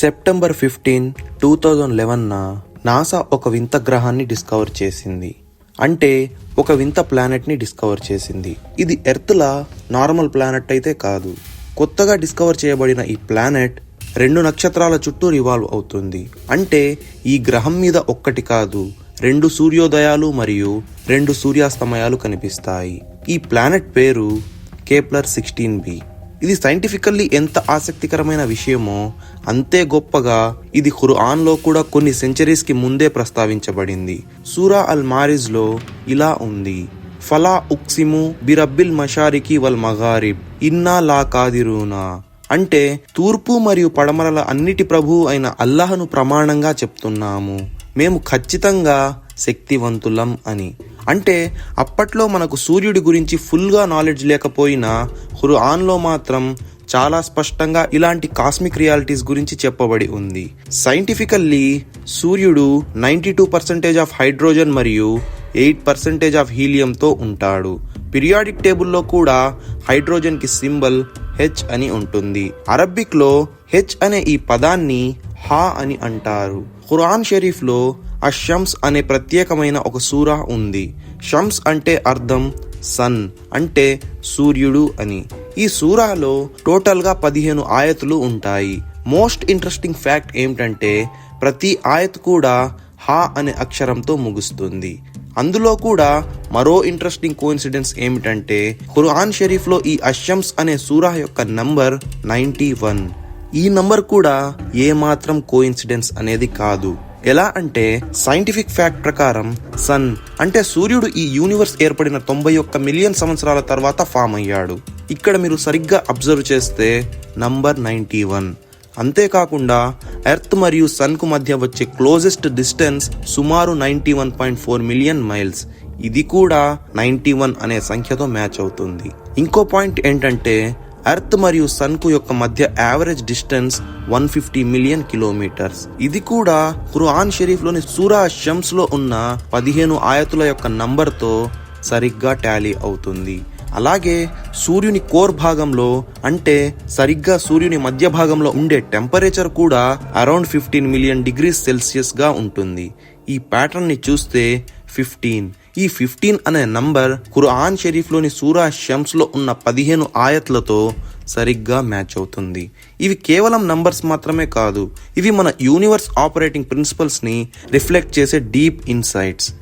September fifteen two thousand eleven NASA ఒక వింత గ్రహాన్ని డిస్కవర్ చేసింది. అంటే ఒక వింత ప్లానెట్ని డిస్కవర్ చేసింది. ఇది ఎర్త్లా నార్మల్ ప్లానెట్ అయితే కాదు. కొత్తగా డిస్కవర్ చేయబడిన ఈ ప్లానెట్ రెండు నక్షత్రాల చుట్టూ రివాల్వ్ అవుతుంది. అంటే ఈ గ్రహం మీద ఒక్కటి కాదు రెండు సూర్యోదయాలు మరియు రెండు సూర్యాస్తమయాలు కనిపిస్తాయి. ఈ ప్లానెట్ పేరు కేప్లర్ సిక్స్టీన్ బి. ఇది సైంటిఫికల్లీ ఎంత ఆసక్తికరమైన విషయమో అంతే గొప్పగా ఇది ఖురాన్లో కూడా కొన్ని సెంచరీస్కి ముందే ప్రస్తావించబడింది. సూరా అల్ మారిజ్లో ఇలా ఉంది. ఫలా ఉక్సిము బిరబ్బిల్ మషారికి వల్ మగారిబ్ ఇన్నా లా కాదిరూనా. అంటే తూర్పు మరియు పడమరల అన్నిటి ప్రభువు అయిన అల్లాహను ప్రమాణంగా చెప్తున్నాము. మేము ఖచ్చితంగా శక్తివంతులం అని. అంటే అప్పట్లో మనకు సూర్యుడి గురించి ఫుల్గా నాలెడ్జ్ లేకపోయినా ఖురాన్లో మాత్రం చాలా స్పష్టంగా ఇలాంటి కాస్మిక్ రియాలిటీస్ గురించి చెప్పబడి ఉంది. సైంటిఫికల్లీ సూర్యుడు ninety two percentage of hydrogen మరియు ఎయిట్ పర్సెంటేజ్ ఆఫ్ హీలియంతో ఉంటాడు. పిరియాడిక్ టేబుల్లో కూడా హైడ్రోజన్కి సింబల్ హెచ్ అని ఉంటుంది. అరబిక్లో హెచ్ అనే ఈ పదాన్ని హా అని అంటారు. ఖురాన్ షరీఫ్లో ఆ షమ్స్ అనే ప్రత్యేకమైన ఒక సూరా ఉంది. షమ్స్ అంటే అర్థం సన్ అంటే సూర్యుడు అని. ఈ సూరాలో టోటల్గా పదిహేను ఆయతులు ఉంటాయి. మోస్ట్ ఇంట్రెస్టింగ్ ఫ్యాక్ట్ ఏమిటంటే ప్రతి ఆయత్ కూడా హా అనే అక్షరంతో ముగుస్తుంది. అందులో కూడా మరో ఇంట్రెస్టింగ్ కోఇన్సిడెన్స్ ఏమిటంటే ఖురాన్ షరీఫ్లో ఈ అషమ్స్ అనే సూరా యొక్క నంబర్ నైంటీ వన్. ఈ నంబర్ కూడా ఏ మాత్రం కోఇన్సిడెన్స్ అనేది కాదు. ఎలా అంటే సైంటిఫిక్ ఫ్యాక్ట్ ప్రకారం సన్ అంటే సూర్యుడు ఈ యూనివర్స్ ఏర్పడిన తొంభై ఒక్క మిలియన్ సంవత్సరాల తర్వాత ఫామ్ అయ్యాడు. ఇక్కడ మీరు సరిగ్గా అబ్జర్వ్ చేస్తే నంబర్ నైంటీ వన్ అంతేకాకుండా ఎర్త్ మరియు సన్కు మధ్య వచ్చే క్లోజెస్ట్ డిస్టెన్స్ సుమారు ninety one point four million miles ఇది కూడా నైంటీ వన్ అనే సంఖ్యతో మ్యాచ్ అవుతుంది. ఇంకో పాయింట్ ఏంటంటే ఎర్త్ మరియు సన్కు యొక్క మధ్య average distance one fifty million kilometres ఇది కూడా ఖురాన్ షరీఫ్లోని సూరా షమ్స్లో ఉన్న పదిహేను ఆయతుల యొక్క నంబర్తో సరిగ్గా టాలీ అవుతుంది. అలాగే సూర్యుని కోర్ భాగంలో అంటే సరిగ్గా సూర్యుని మధ్య భాగంలో ఉండే టెంపరేచర్ కూడా అరౌండ్ ఫిఫ్టీన్ మిలియన్ డిగ్రీస్ సెల్సియస్గా ఉంటుంది. ఈ ప్యాటర్న్ని చూస్తే ఫిఫ్టీన్ ఈ ఫిఫ్టీన్ అనే నంబర్ ఖురాన్ షరీఫ్లోని సూరా షమ్స్లో ఉన్న పదిహేను ఆయత్లతో సరిగ్గా మ్యాచ్ అవుతుంది. ఇవి కేవలం నంబర్స్ మాత్రమే కాదు ఇవి మన యూనివర్స్ ఆపరేటింగ్ ప్రిన్సిపల్స్ని రిఫ్లెక్ట్ చేసే డీప్ ఇన్సైట్స్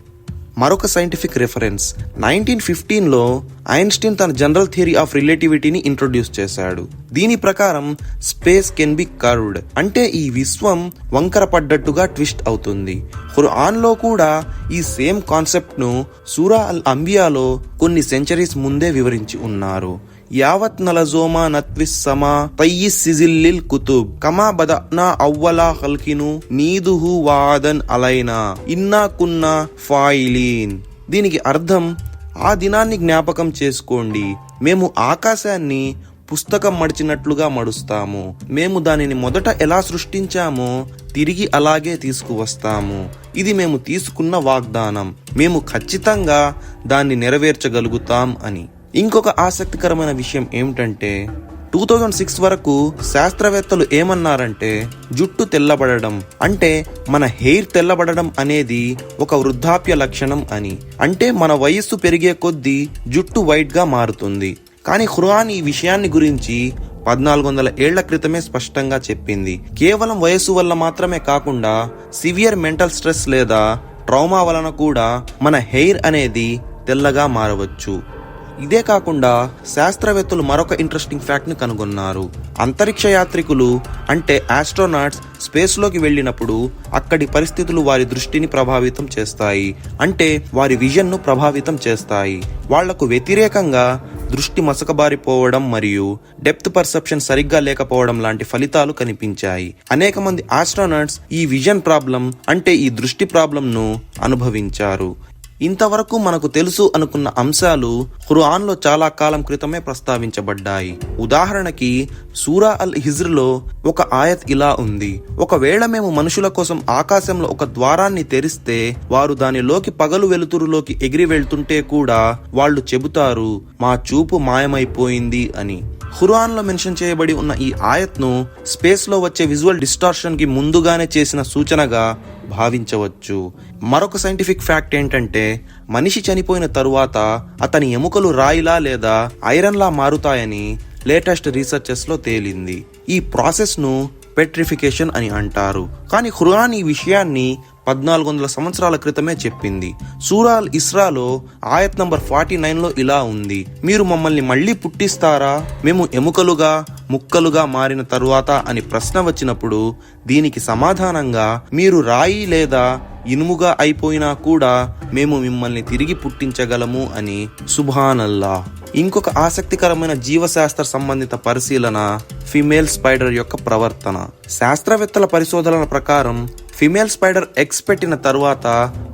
మరొక సైంటిఫిక్ రెఫరెన్స్ నైన్టీన్ ఫిఫ్టీన్లో ఐన్స్టీన్ తన జనరల్ థియరీ ఆఫ్ రిలేటివిటీని ఇంట్రొడ్యూస్ చేశాడు. దీని ప్రకారం స్పేస్ కెన్ బి కర్వ్డ్ అంటే ఈ విశ్వం వంకర పడ్డట్టుగా ట్విస్ట్ అవుతుంది. ఖురాన్లో కూడా ఈ సేమ్ కాన్సెప్ట్ను సూరా అల్ అంబియాలో కొన్ని సెంచరీస్ ముందే వివరించి ఉన్నారు. యావత్ నలజోమా నత్విస్ సమా తయ్యిస్ సిజిల్లిల్ కుతుబ్. కమా బదనా అవ్వలా హల్కిను నీదుహు వాదన్ అలైనా. ఇన్నా కున్నా ఫాయిలీన్. దీనికి అర్థం ఆ దినాన్ని జ్ఞాపకం చేసుకోండి. మేము ఆకాశాన్ని పుస్తకం మడిచినట్లుగా మడుస్తాము. మేము దానిని మొదట ఎలా సృష్టించామో తిరిగి అలాగే తీసుకువస్తాము. ఇది మేము తీసుకున్న వాగ్దానం. మేము ఖచ్చితంగా దాన్ని నెరవేర్చగలుగుతాం అని. ఇంకొక ఆసక్తికరమైన విషయం ఏమిటంటే టూ థౌజండ్ సిక్స్ వరకు శాస్త్రవేత్తలు ఏమన్నారంటే జుట్టు తెల్లబడడం అంటే మన హెయిర్ తెల్లబడడం అనేది ఒక వృద్ధాప్య లక్షణం అని. అంటే మన వయస్సు పెరిగే కొద్దీ జుట్టు వైట్గా మారుతుంది. కానీ ఖురాన్ ఈ విషయాన్ని గురించి పద్నాలుగు వందల ఏళ్ళ క్రితమే స్పష్టంగా చెప్పింది. కేవలం వయస్సు వల్ల మాత్రమే కాకుండా సివియర్ మెంటల్ స్ట్రెస్ లేదా ట్రౌమా వలన కూడా మన హెయిర్ అనేది తెల్లగా మారవచ్చు. ఇదే కాకుండా శాస్త్రవేత్తలు మరొక ఇంట్రెస్టింగ్ ఫ్యాక్ట్ని కనుగొన్నారు. అంతరిక్ష యాత్రికులు అంటే ఆస్ట్రోనాట్స్ స్పేస్లోకి వెళ్ళినప్పుడు అక్కడి పరిస్థితులు వారి దృష్టిని ప్రభావితం చేస్తాయి. అంటే వారి విజన్ను ప్రభావితం చేస్తాయి. వాళ్ళకు వ్యతిరేకంగా దృష్టి మసకబారిపోవడం మరియు డెప్త్ పర్సెప్షన్ సరిగ్గా లేకపోవడం లాంటి ఫలితాలు కనిపించాయి. అనేక మంది ఆస్ట్రోనాట్స్ ఈ విజన్ ప్రాబ్లం అంటే ఈ దృష్టి ప్రాబ్లం ను అనుభవించారు. ఇంతవరకు మనకు తెలుసు అనుకున్న అంశాలు ఖురాన్లో చాలా కాలం క్రితమే ప్రస్తావించబడ్డాయి. ఉదాహరణకి సూరా అల్ హిజ్ర్లో ఒక ఆయత్ ఇలా ఉంది. ఒకవేళ మేము మనుషుల కోసం ఆకాశంలో ఒక ద్వారాన్ని తెరిస్తే వారు దానిలోకి పగలు వెలుతురులోకి ఎగిరి వెళ్తుంటే కూడా వాళ్ళు చెబుతారు మా చూపు మాయమైపోయింది అని. ఖురాన్లో మెన్షన్ చేయబడి ఉన్న ఈ ఆయత్ను స్పేస్లో వచ్చే విజువల్ డిస్టార్షన్కి ముందుగానే చేసిన సూచనగా భావించవచ్చు. మరొక సైంటిఫిక్ ఫ్యాక్ట్ ఏంటంటే మనిషి చనిపోయిన తరువాత అతని ఎముకలు రాయిలా లేదా ఐరన్లా మారుతాయని లేటెస్ట్ రీసెర్చెస్లో తేలింది. ఈ ప్రాసెస్ను పెట్రిఫికేషన్ అని అంటారు. కానీ ఖురాన్ ఈ విషయాన్ని పద్నాలుగు వందల సంవత్సరాల క్రితమే చెప్పింది. సూరాల్ ఇస్రాలో ఆయత్ నంబర్ ఫార్టీ నైన్లో ఇలా ఉంది. మీరు మమ్మల్ని మళ్ళీ పుట్టిస్తారా? మేము ఎముకలుగా ముక్కలుగా మారిన తరువాత అని ప్రశ్న వచ్చినప్పుడు దీనికి సమాధానంగా మీరు రాయి లేదా ఇనుముగా అయిపోయినా కూడా మేము మిమ్మల్ని తిరిగి పుట్టించగలము అని సుభానల్లా. ఇంకొక ఆసక్తికరమైన జీవశాస్త్ర సంబంధిత పరిశీలన ఫిమేల్ స్పైడర్ యొక్క ప్రవర్తన. శాస్త్రవేత్తల పరిశోధనల ప్రకారం ఫిమేల్ స్పైడర్ ఎగ్స్ పెట్టిన తరువాత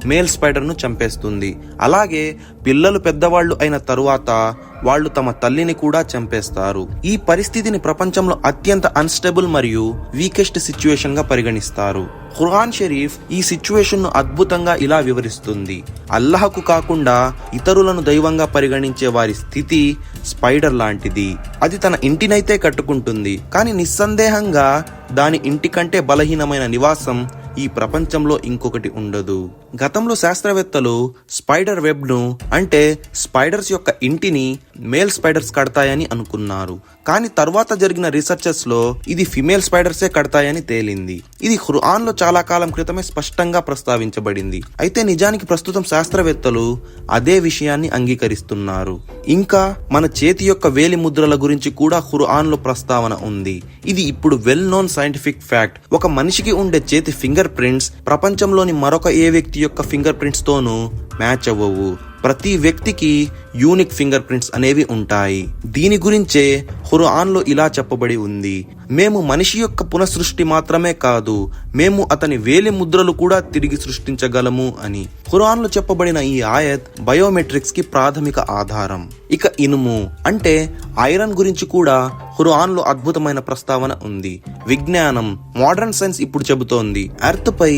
మేల్ స్పైడర్ను చంపేస్తుంది. అలాగే పిల్లలు పెద్దవాళ్ళు అయిన తరువాత వాళ్ళు తమ తల్లిని కూడా చంపేస్తారు. ఈ పరిస్థితిని ప్రపంచంలో అత్యంత అన్స్టేబుల్ మరియు వీకెస్ట్ సిచ్యువేషన్గా పరిగణిస్తారు. ఖురాన్ షరీఫ్ ఈ సిచ్యువేషన్ను అద్భుతంగా ఇలా వివరిస్తుంది. అల్లహకు కాకుండా ఇతరులను దైవంగా పరిగణించే వారి స్థితి స్పైడర్ లాంటిది. అది తన ఇంటినైతే కట్టుకుంటుంది. కానీ నిస్సందేహంగా దాని ఇంటి కంటే బలహీనమైన నివాసం ఈ ప్రపంచంలో ఇంకొకటి ఉండదు. గతంలో శాస్త్రవేత్తలు స్పైడర్ వెబ్ను అంటే స్పైడర్స్ యొక్క ఇంటిని మేల్ స్పైడర్స్ కడతాయని అనుకున్నారు. కానీ తర్వాత జరిగిన రీసెర్చెస్లో ఇది ఫిమేల్ స్పైడర్సే కడతాయని తేలింది. ఇది ఖురాన్లో చాలా కాలం క్రితమే స్పష్టంగా ప్రస్తావించబడింది. అయితే నిజానికి ప్రస్తుతం శాస్త్రవేత్తలు అదే విషయాన్ని అంగీకరిస్తున్నారు. ఇంకా మన చేతి యొక్క వేలి ముద్రల గురించి కూడా ఖురాన్లో ప్రస్తావన ఉంది. ఇది ఇప్పుడు వెల్ నోన్ సైంటిఫిక్ ఫ్యాక్ట్ ఒక మనిషికి ఉండే చేతి ఫింగర్ ప్రింట్స్ ప్రపంచంలోని మరొక ఏ వ్యక్తి యొక్క ఫింగర్ ప్రింట్స్ తోనూ మ్యాచ్ అవ్వవు. ప్రతి వ్యక్తికి యూనిక్ ఫింగర్ ప్రింట్స్ అనేవి ఉంటాయి. దీని గురించే హురాన్లో ఇలా చెప్పబడి ఉంది. మేము మనిషి యొక్క పునఃసృష్టి మాత్రమే కాదు మేము అతని వేలి ముద్రలు కూడా తిరిగి సృష్టించగలము అని. హురాన్లో చెప్పబడిన ఈ ఆయత్ బయోమెట్రిక్స్కి ప్రాథమిక ఆధారం. ఇక ఇనుము అంటే ఐరన్ గురించి కూడా హురాన్లో అద్భుతమైన ప్రస్తావన ఉంది. విజ్ఞానం మోడర్న్ సైన్స్ ఇప్పుడు చెబుతోంది. ఎర్త్ పై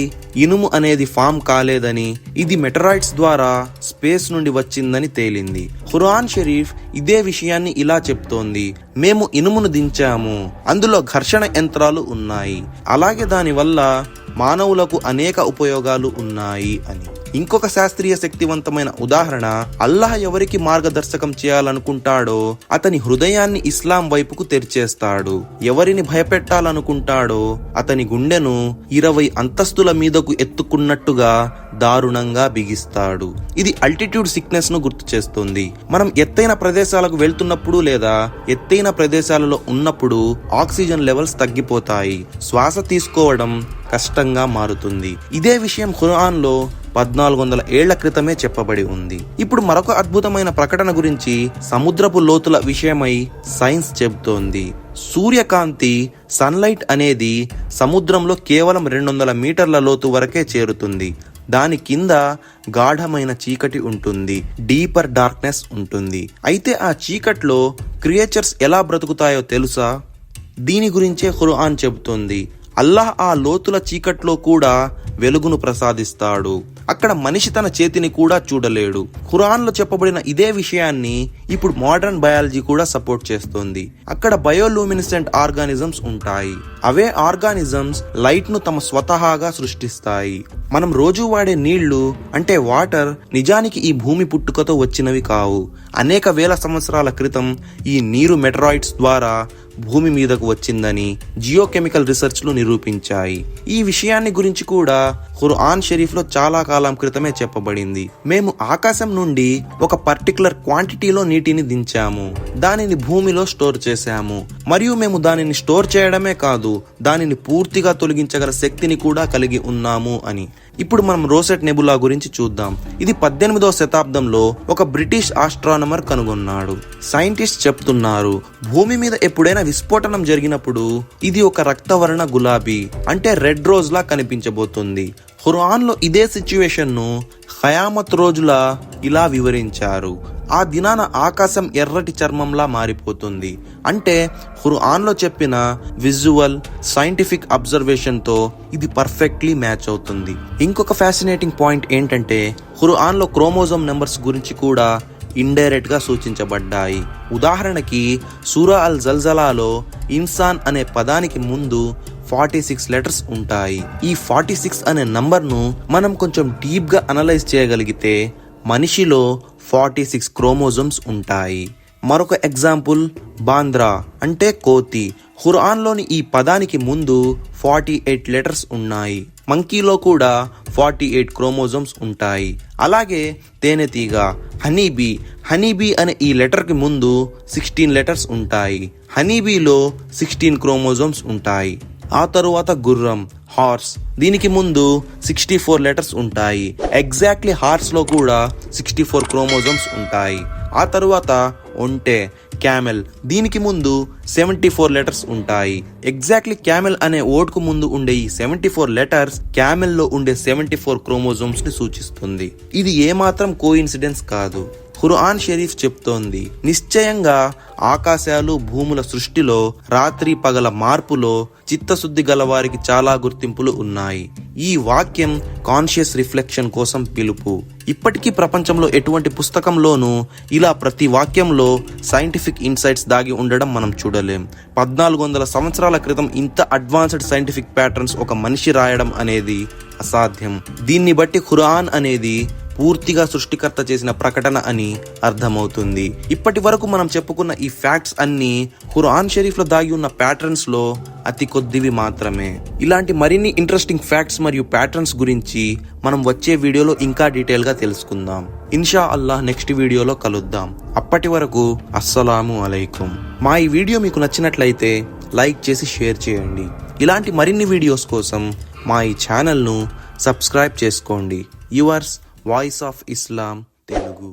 ఇనుము అనేది ఫామ్ కాలేదని ఇది మెటరాయిడ్స్ ద్వారా స్పేస్ నుండి వచ్చిందని తేలింది. ఖురాన్ షరీఫ్ ఇదే విషయాన్ని ఇలా చెప్తోంది. మేము ఇనుమును దించాము అందులో ఘర్షణ యంత్రాలు ఉన్నాయి. అలాగే దానివల్ల మానవులకు అనేక ఉపయోగాలు ఉన్నాయి అని. ఇంకొక శాస్త్రీయ శక్తివంతమైన ఉదాహరణ అల్లాహ్ ఎవరికి మార్గదర్శకం చేయాలనుకుంటాడో అతని హృదయాన్ని ఇస్లాం వైపుకు తెరిచేస్తాడు. ఎవరిని భయపెట్టాలనుకుంటాడో అతని గుండెను ఇరవై అంతస్తుల మీదకు ఎత్తుకున్నట్టుగా దారుణంగా బిగిస్తాడు. ఇది అల్టిట్యూడ్ సిక్నెస్ను గుర్తు చేస్తుంది. మనం ఎత్తైన ప్రదేశాలకు వెళ్తున్నప్పుడు లేదా ఎత్తైన ప్రదేశాలలో ఉన్నప్పుడు ఆక్సిజన్ లెవెల్స్ తగ్గిపోతాయి. శ్వాస తీసుకోవడం కష్టంగా మారుతుంది. ఇదే విషయం ఖురాన్లో పద్నాలుగు వందల ఏళ్ళ క్రితమే చెప్పబడి ఉంది. ఇప్పుడు మరొక అద్భుతమైన ప్రకటన గురించి సముద్రపు లోతుల విషయమై సైన్స్ చెబుతోంది. సూర్యకాంతి సన్లైట్ అనేది సముద్రంలో కేవలం రెండు వందల మీటర్ల లోతు వరకే చేరుతుంది. దాని కింద గాఢమైన చీకటి ఉంటుంది. డీపర్ డార్క్నెస్ ఉంటుంది. అయితే ఆ చీకట్లో క్రియేచర్స్ ఎలా బ్రతుకుతాయో తెలుసా? దీని గురించే ఖురాన్ చెబుతోంది. అల్లాహ్ ఆ లోతుల చీకట్లో కూడా వెలుగును ప్రసాదిస్తాడు. అక్కడ మనిషి తన చేతిని కూడా చూడలేడు. ఖురాన్లో చెప్పబడిన ఇదే విషయాన్ని ఇప్పుడు మోడర్న్ బయాలజీ కూడా సపోర్ట్ చేస్తుంది. అక్కడ బయోలూమినిసెంట్ ఆర్గానిజమ్స్ ఉంటాయి. అవే ఆర్గానిజమ్స్ లైట్ను తమ స్వతహాగా సృష్టిస్తాయి. మనం రోజు వాడే నీళ్ళు అంటే వాటర్ నిజానికి ఈ భూమి పుట్టుకతో వచ్చినవి కావు. అనేక వేల సంవత్సరాల క్రితం ఈ నీరు మెటరాయిడ్స్ ద్వారా భూమి మీదకు వచ్చిందని జియోకెమికల్ రీసెర్చ్లు నిరూపించాయి. ఈ విషయాన్ని గురించి కూడా ఖుర్ఆన్ షరీఫ్లో చాలా కాలం క్రితమే చెప్పబడింది. మేము ఆకాశం నుండి ఒక పర్టికులర్ క్వాంటిటీలో నీటిని దించాము. దానిని భూమిలో స్టోర్ చేశాము. మరియు మేము దానిని స్టోర్ చేయడమే కాదు దానిని పూర్తిగా తొలగించగల శక్తిని కూడా కలిగి ఉన్నాము అని. ఇప్పుడు మనం రోసెట్ నెబులా గురించి చూద్దాం. ఇది పద్దెనిమిదవ శతాబ్దంలో ఒక బ్రిటిష్ ఆస్ట్రానమర్ కనుగొన్నాడు. సైంటిస్ట్ చెప్తున్నారు భూమి మీద ఎప్పుడైనా విస్ఫోటనం జరిగినప్పుడు ఇది ఒక రక్తవర్ణ గులాబీ అంటే రెడ్ రోజ్ లా కనిపించబోతుంది. ఖురాన్లో ఇదే సిచ్యువేషన్ను ఖయామత్ రోజుల ఇలా వివరించారు. ఆ దినాన ఆకాశం ఎర్రటి చర్మంలా మారిపోతుంది. అంటే ఖురాన్లో చెప్పిన విజువల్ సైంటిఫిక్ అబ్జర్వేషన్తో ఇది పర్ఫెక్ట్లీ మ్యాచ్ అవుతుంది. ఇంకొక ఫ్యాసినేటింగ్ పాయింట్ ఏంటంటే ఖురాన్లో క్రోమోజోమ్ నెంబర్స్ గురించి కూడా ఇండైరెక్ట్గా సూచించబడ్డాయి. ఉదాహరణకి సూరా అల్ జల్జలాలో ఇన్సాన్ అనే పదానికి ముందు ఫార్టీ సిక్స్ లెటర్స్ ఉంటాయి. ఈ ఫార్టీ సిక్స్ అనే నంబర్ను మనం కొంచెం డీప్గా అనలైజ్ చేయగలిగితే మనిషిలో ఫార్టీ సిక్స్ క్రోమోజోమ్స్ ఉంటాయి. మరొక ఎగ్జాంపుల్ బాంద్రా అంటే కోతి. హురాన్లోని ఈ పదానికి ముందు ఫార్టీ ఎయిట్ లెటర్స్ ఉన్నాయి. మంకీలో కూడా ఫార్టీ ఎయిట్ క్రోమోజోమ్స్ ఉంటాయి. అలాగే తేనెతీగ హనీబీ. హనీబీ అనే ఈ లెటర్కి ముందు సిక్స్టీన్ లెటర్స్ ఉంటాయి. హనీబీలో సిక్స్టీన్ క్రోమోజోమ్స్ ఉంటాయి. ఆ తరువాత గుర్రం హార్స్. దీనికి ముందు సిక్స్టీ ఫోర్ లెటర్స్ ఉంటాయి. ఎగ్జాక్ట్లీ హార్స్లో కూడా సిక్స్టీ ఫోర్ క్రోమోజోమ్స్ ఉంటాయి. ఆ తరువాత ఒంటే క్యామెల్. దీనికి ముందు సెవెంటీ ఫోర్ లెటర్స్ ఉంటాయి. ఎగ్జాక్ట్లీ క్యామెల్ అనే ఓటుకు ముందు ఉండే ఈ సెవెంటీ ఫోర్ లెటర్స్ క్యామెల్లో ఉండే సెవెంటీ ఫోర్ క్రోమోజోమ్స్ని సూచిస్తుంది. ఇది ఏమాత్రం కో ఇన్సిడెన్స్ కాదు. ఖురాన్ షరీఫ్ చెప్తోంది. నిశ్చయంగా ఆకాశాలు భూముల సృష్టిలో రాత్రి పగల మార్పులో చిత్తశుద్ధి గల వారికి చాలా గుర్తింపులు ఉన్నాయి. ఈ వాక్యం కాన్షియస్ రిఫ్లెక్షన్ కోసం పిలుపు. ఇప్పటికీ ప్రపంచంలో ఎటువంటి పుస్తకంలోనూ ఇలా ప్రతి వాక్యంలో సైంటిఫిక్ ఇన్సైట్స్ దాగి ఉండడం మనం చూడలేం. పద్నాలుగు వందల సంవత్సరాల క్రితం ఇంత అడ్వాన్స్డ్ సైంటిఫిక్ ప్యాటర్న్స్ ఒక మనిషి రాయడం అనేది అసాధ్యం. దీన్ని బట్టి ఖురాన్ అనేది పూర్తిగా సృష్టికర్త చేసిన ప్రకటన అని అర్థమవుతుంది. ఇప్పటి వరకు మనం చెప్పుకున్న ఈ ఫ్యాక్ట్స్ అన్ని ఖురాన్ షరీఫ్లో దాగి ఉన్న ప్యాటర్న్స్లో అతి కొద్దివి మాత్రమే. ఇలాంటి మరిన్ని ఇంట్రెస్టింగ్ ఫ్యాక్ట్స్ మరియు ప్యాటర్న్స్ గురించి మనం వచ్చే వీడియోలో ఇంకా డీటెయిల్గా తెలుసుకుందాం. ఇన్షా అల్లాహ్ నెక్స్ట్ వీడియోలో కలుద్దాం. అప్పటి వరకు అస్సలాము అలైకుం. మా ఈ వీడియో మీకు నచ్చినట్లయితే లైక్ చేసి షేర్ చేయండి. ఇలాంటి మరిన్ని వీడియోస్ కోసం మా ఈ ఛానల్ను సబ్స్క్రైబ్ చేసుకోండి. Yours voice of Islam Telugu